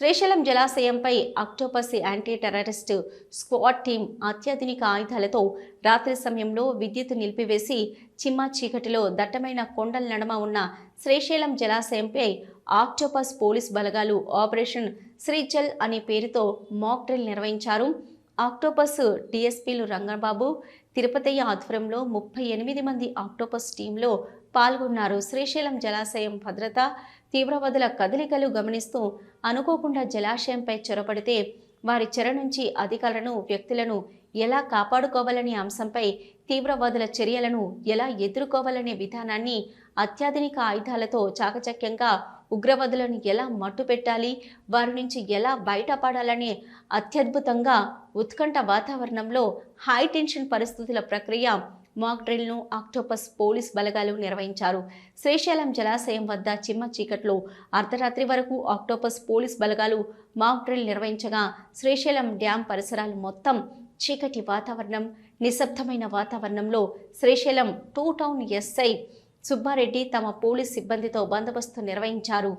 Srisailam జలాశయంపై Octopus anti terrorist squad team అత్యాధునిక ఆయుధాలతో రాత్రి సమయంలో విద్యుత్ నిలిపివేసి చిమ్మా చీకటిలో దట్టమైన కొండల నడమ ఉన్న శ్రీశైలం జలాశయంపై ఆక్టోపస్ పోలీస్ బలగాలు ఆపరేషన్ శ్రీచల్ అనే పేరుతో మాక్ డ్రిల్ నిర్వహించారు. ఆక్టోపస్ డిఎస్పీలు రంగబాబు తిరుపతయ్య ఆధ్వర్యంలో ముప్పై ఎనిమిది మంది ఆక్టోపస్ టీంలో పాల్గొన్నారు. శ్రీశైలం జలాశయం భద్రత తీవ్రవాదుల కదలికలు గమనిస్తూ అనుకోకుండా జలాశయంపై చొరబడితే వారి చెర నుంచి అధికారులను వ్యక్తులను ఎలా కాపాడుకోవాలనే అంశంపై తీవ్రవాదుల చర్యలను ఎలా ఎదుర్కోవాలనే విధానాన్ని అత్యాధునిక ఆయుధాలతో చాకచక్యంగా ఉగ్రవాదులను ఎలా మట్టుపెట్టాలి వారి నుంచి ఎలా బయటపడాలనే అత్యద్భుతంగా ఉత్కంఠ వాతావరణంలో హై టెన్షన్ పరిస్థితుల ప్రక్రియ మాక్ డ్రిల్ను ఆక్టోపస్ పోలీస్ బలగాలు నిర్వహించారు. శ్రీశైలం జలాశయం వద్ద చిమ్మ చీకట్లో అర్ధరాత్రి వరకు ఆక్టోపస్ పోలీస్ బలగాలు మాక్ డ్రిల్ నిర్వహించగా శ్రీశైలం డ్యాం పరిసరాలు మొత్తం చీకటి వాతావరణం నిశ్శబ్దమైన వాతావరణంలో Srisailam two town SI Subbareddy తమ పోలీస్ సిబ్బందితో బందోబస్తు నిర్వహించారు.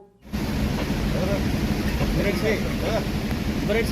బరేట్